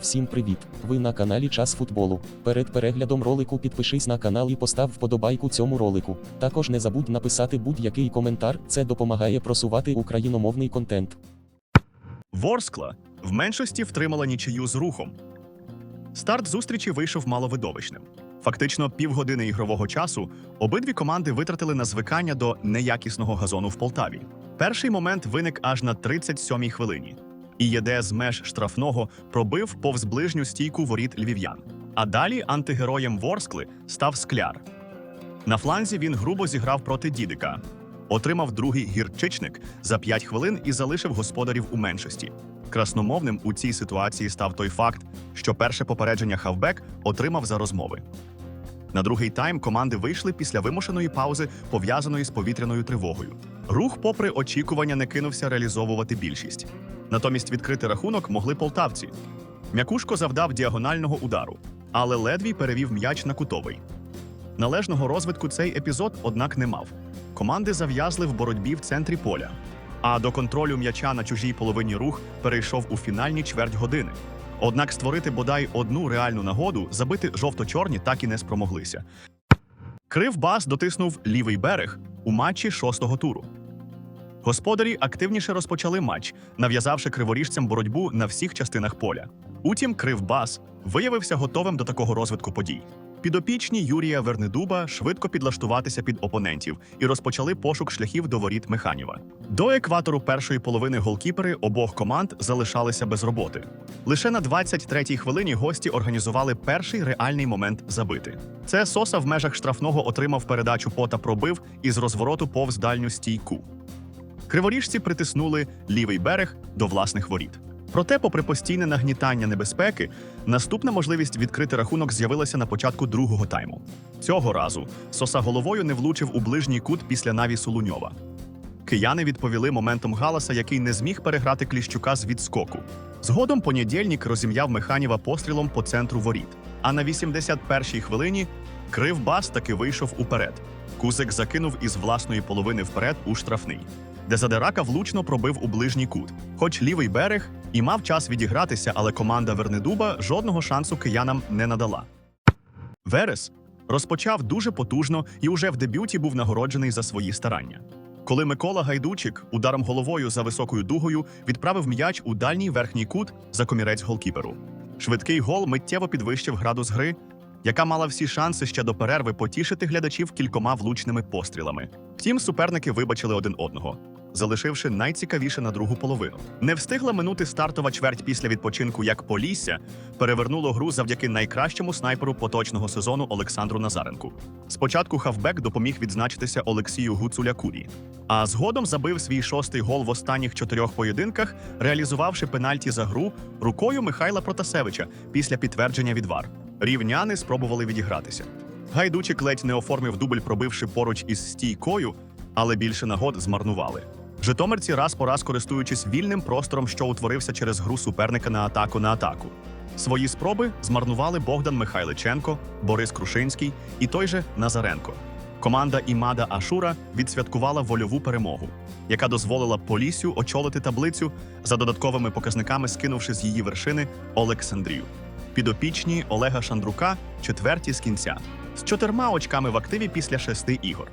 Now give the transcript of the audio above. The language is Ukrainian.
Всім привіт! Ви на каналі Час футболу. Перед переглядом ролику підпишись на канал і постав вподобайку цьому ролику. Також не забудь написати будь-який коментар, це допомагає просувати україномовний контент. Ворскла в меншості втримала нічию з рухом. Старт зустрічі вийшов маловидовищним. Фактично, півгодини ігрового часу обидві команди витратили на звикання до неякісного газону в Полтаві. Перший момент виник аж на 37-й хвилині. ІЄД з меж штрафного пробив повз ближню стійку воріт львів'ян. А далі антигероєм Ворскли став скляр. На фланзі він грубо зіграв проти Дідика, отримав другий гірчичник за 5 хвилин і залишив господарів у меншості. Красномовним у цій ситуації став той факт, що перше попередження хавбек отримав за розмови. На другий тайм команди вийшли після вимушеної паузи, пов'язаної з повітряною тривогою. Рух, попри очікування, не кинувся реалізовувати більшість. Натомість відкрити рахунок могли полтавці. М'якушко завдав діагонального удару, але ледвій перевів м'яч на кутовий. Належного розвитку цей епізод, однак, не мав. Команди зав'язли в боротьбі в центрі поля. А до контролю м'яча на чужій половині рух перейшов у фінальні чверть години. Однак створити бодай одну реальну нагоду забити жовто-чорні так і не спромоглися. Кривбас дотиснув лівий берег у матчі шостого туру. Господарі активніше розпочали матч, нав'язавши криворіжцям боротьбу на всіх частинах поля. Утім, Кривбас виявився готовим до такого розвитку подій. Підопічні Юрія Вернедуба швидко підлаштуватися під опонентів і розпочали пошук шляхів до воріт Механіва. До екватору першої половини голкіпери обох команд залишалися без роботи. Лише на 23-й хвилині гості організували перший реальний момент забити. Це Соса в межах штрафного отримав передачу пота пробив із розвороту повз дальню стійку. Криворіжці притиснули лівий берег до власних воріт. Проте, попри постійне нагнітання небезпеки, наступна можливість відкрити рахунок з'явилася на початку другого тайму. Цього разу Соса головою не влучив у ближній кут після навісу Луньова. Кияни відповіли моментом Галаса, який не зміг переграти Кліщука з відскоку. Згодом понедільник розім'яв Механіва пострілом по центру воріт. А на 81-й хвилині Кривбас таки вийшов уперед. Кузик закинув із власної половини вперед у штрафний, де Задирака влучно пробив у ближній кут. Хоч лівий берег і мав час відігратися, але команда Вернедуба жодного шансу киянам не надала. Верес розпочав дуже потужно і уже в дебюті був нагороджений за свої старання. Коли Микола Гайдучик ударом головою за високою дугою відправив м'яч у дальній верхній кут за комірець голкіперу. Швидкий гол миттєво підвищив градус гри, яка мала всі шанси ще до перерви потішити глядачів кількома влучними пострілами. Втім, суперники вибачили один одного, залишивши найцікавіше на другу половину. Не встигла минути стартова чверть після відпочинку, як Полісся перевернуло гру завдяки найкращому снайперу поточного сезону Олександру Назаренку. Спочатку хавбек допоміг відзначитися Олексію Гуцулякурі, а згодом забив свій шостий гол в останніх чотирьох поєдинках, реалізувавши пенальті за гру рукою Михайла Протасевича після підтвердження від ВАР. Рівняни спробували відігратися. Гайдучик ледь не оформив дубль, пробивши поруч із стійкою, але більше нагод змарнували. Житомирці раз по раз користуючись вільним простором, що утворився через гру суперника на атаку на атаку. Свої спроби змарнували Богдан Михайличенко, Борис Крушинський і той же Назаренко. Команда Імада Ашура відсвяткувала вольову перемогу, яка дозволила Полісю очолити таблицю за додатковими показниками, скинувши з її вершини Олександрію. Підопічні Олега Шандрука четверті з кінця з чотирма очками в активі після шести ігор.